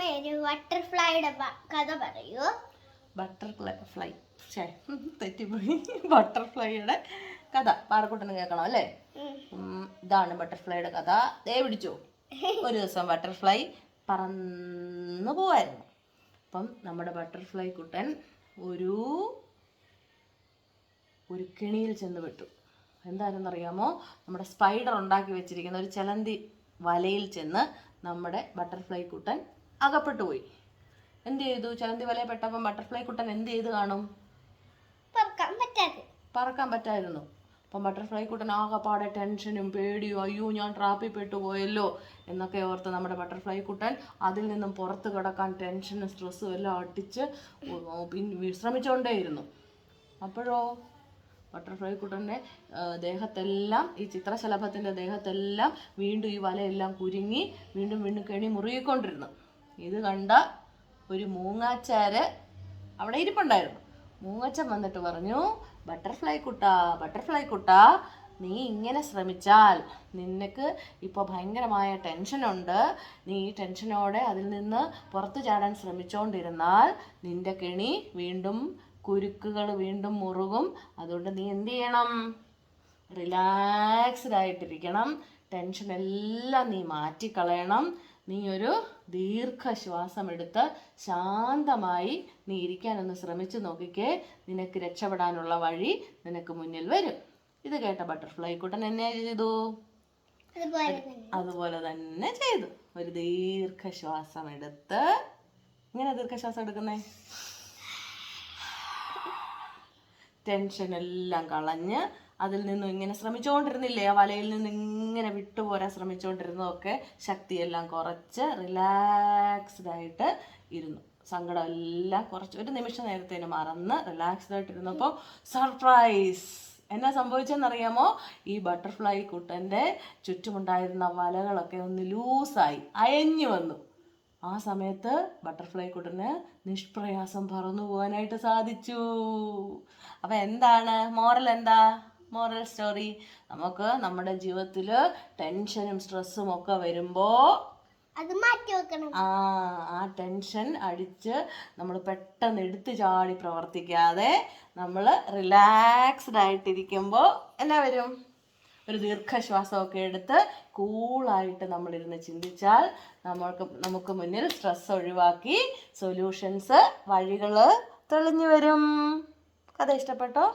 ഒരു ബട്ടർഫ്ലൈയുടെ കഥ പറയൂ. ബട്ടർഫ്ലൈ ഫ്ലൈ ഷേ തെറ്റിപ്പോയി. ബട്ടർഫ്ലൈയുടെ കഥ പാറക്കുട്ടന് കേൾക്കണം അല്ലേ? ഇതാണ് ബട്ടർഫ്ലൈയുടെ കഥ. ദേ പിടിച്ചു. ഒരു ദിവസം ബട്ടർഫ്ലൈ പറന്നു പോവായിരുന്നു. അപ്പം നമ്മുടെ ബട്ടർഫ്ലൈ കുട്ടൻ ഒരു ഒരു കിണിയിൽ ചെന്ന് പെട്ടു എന്താണെന്ന് അറിയാമോ നമ്മുടെ സ്പൈഡർ ഉണ്ടാക്കി വെച്ചിരിക്കുന്ന ഒരു ചലന്തി വലയിൽ ചെന്ന് നമ്മുടെ ബട്ടർഫ്ലൈ കുട്ടൻ അകപ്പെട്ടു പോയി. എന്ത് ചെയ്തു? ചലന്തി വലയിൽ പെട്ടപ്പം ബട്ടർഫ്ലൈ കുട്ടൻ എന്ത് ചെയ്ത് കാണും? പറക്കാൻ പറ്റായിരുന്നു. അപ്പം ബട്ടർഫ്ലൈ കുട്ടൻ ആകെപ്പാടെ ടെൻഷനും പേടിയും അയ്യോ ഞാൻ ട്രാപ്പിൽ പെട്ടു പോയല്ലോ എന്നൊക്കെ ഓർത്ത് നമ്മുടെ ബട്ടർഫ്ലൈ കുട്ടൻ അതിൽ നിന്നും പുറത്ത് കിടക്കാൻ ടെൻഷനും സ്ട്രെസ്സും എല്ലാം അടിച്ച് വിശ്രമിച്ചുകൊണ്ടേയിരുന്നു അപ്പോഴോ? ബട്ടർഫ്ലൈ കുട്ടന്റെ ദേഹത്തെല്ലാം ഈ ചിത്രശലഭത്തിന്റെ ദേഹത്തെല്ലാം വീണ്ടും ഈ വലയെല്ലാം കുരുങ്ങി വീണ്ടും വീണ്ടും കെണി മുറുകിക്കൊണ്ടിരുന്നു. ഇത് കണ്ട ഒരു മൂങ്ങാച്ചാര് അവിടെ ഇരിപ്പുണ്ടായിരുന്നു. മൂങ്ങച്ചൻ വന്നിട്ട് പറഞ്ഞു ബട്ടർഫ്ലൈ കുട്ട ബട്ടർഫ്ലൈ കുട്ട നീ ഇങ്ങനെ ശ്രമിച്ചാൽ നിനക്ക് ഇപ്പോൾ ഭയങ്കരമായ ടെൻഷനുണ്ട്. നീ ഈ ടെൻഷനോടെ അതിൽ നിന്ന് പുറത്തു ചാടാൻ ശ്രമിച്ചുകൊണ്ടിരുന്നാൽ നിന്റെ കെണി വീണ്ടും കുരുക്കുകൾ വീണ്ടും മുറുകും. അതുകൊണ്ട് നീ എന്ത് ചെയ്യണം? റിലാക്സ്ഡ് ആയിട്ടിരിക്കണം. ടെൻഷൻ എല്ലാം നീ മാറ്റിക്കളയണം. നീ ഒരു ദീർഘശ്വാസം എടുത്ത് ശാന്തമായി നീ ഇരിക്കാനൊന്ന് ശ്രമിച്ചു നോക്കിക്കേ. നിനക്ക് രക്ഷപ്പെടാനുള്ള വഴി നിനക്ക് മുന്നിൽ വരും. ഇത് കേട്ട ബട്ടർഫ്ലൈ കുട്ടൻ എന്നെ ചെയ്തു. അതുപോലെ തന്നെ. ചെയ്തു. ഒരു ദീർഘശ്വാസം എടുത്ത് ഇങ്ങനെ ദീർഘശ്വാസം എടുക്കുന്നേ? ടെൻഷൻ എല്ലാം കളഞ്ഞ് അതിൽ നിന്നും ഇങ്ങനെ ശ്രമിച്ചുകൊണ്ടിരുന്നില്ലേ ആ വലയിൽ നിന്ന് ഇങ്ങനെ വിട്ടുപോരാൻ ശ്രമിച്ചുകൊണ്ടിരുന്നതൊക്കെ ശക്തിയെല്ലാം കുറച്ച് റിലാക്സ്ഡ് ആയിട്ട് ഇരുന്നു. സങ്കടം എല്ലാം കുറച്ച്. ഒരു നിമിഷ നേരത്തേന് മറന്ന് റിലാക്സ്ഡ് ആയിട്ട് ഇരുന്നപ്പോൾ സർപ്രൈസ് എന്നാ സംഭവിച്ചെന്നറിയാമോ? ഈ ബട്ടർഫ്ലൈ കുട്ടന്റെ ചുറ്റുമുണ്ടായിരുന്ന വലകളൊക്കെ ഒന്ന് ലൂസായി അയഞ്ഞു വന്നു. ആ സമയത്ത് ബട്ടർഫ്ലൈ കുട്ടന് നിഷ്പ്രയാസം പറന്നു പോകാനായിട്ട് സാധിച്ചു. അപ്പം എന്താണ്? മോറൽ എന്താ? മോറൽ സ്റ്റോറി നമുക്ക് നമ്മുടെ ജീവിതത്തിൽ ടെൻഷനും സ്ട്രെസ്സും ഒക്കെ വരുമ്പോൾ അത് മാറ്റി വെക്കണം. ആ ആ ടെൻഷൻ അടിച്ച് നമ്മൾ പെട്ടെന്ന് എടുത്തു ചാടി പ്രവർത്തിക്കാതെ നമ്മൾ റിലാക്സ്ഡ് ആയിട്ടിരിക്കുമ്പോൾ എന്നാ വരും? ഒരു ദീർഘശ്വാസമൊക്കെ എടുത്ത് കൂളായിട്ട് നമ്മളിരുന്ന് ചിന്തിച്ചാൽ നമ്മൾക്ക് നമുക്ക് മുന്നിൽ സ്ട്രെസ് ഒഴിവാക്കി സൊല്യൂഷൻസ് വഴികൾ തെളിഞ്ഞു വരും. കഥ ഇഷ്ടപ്പെട്ടോ?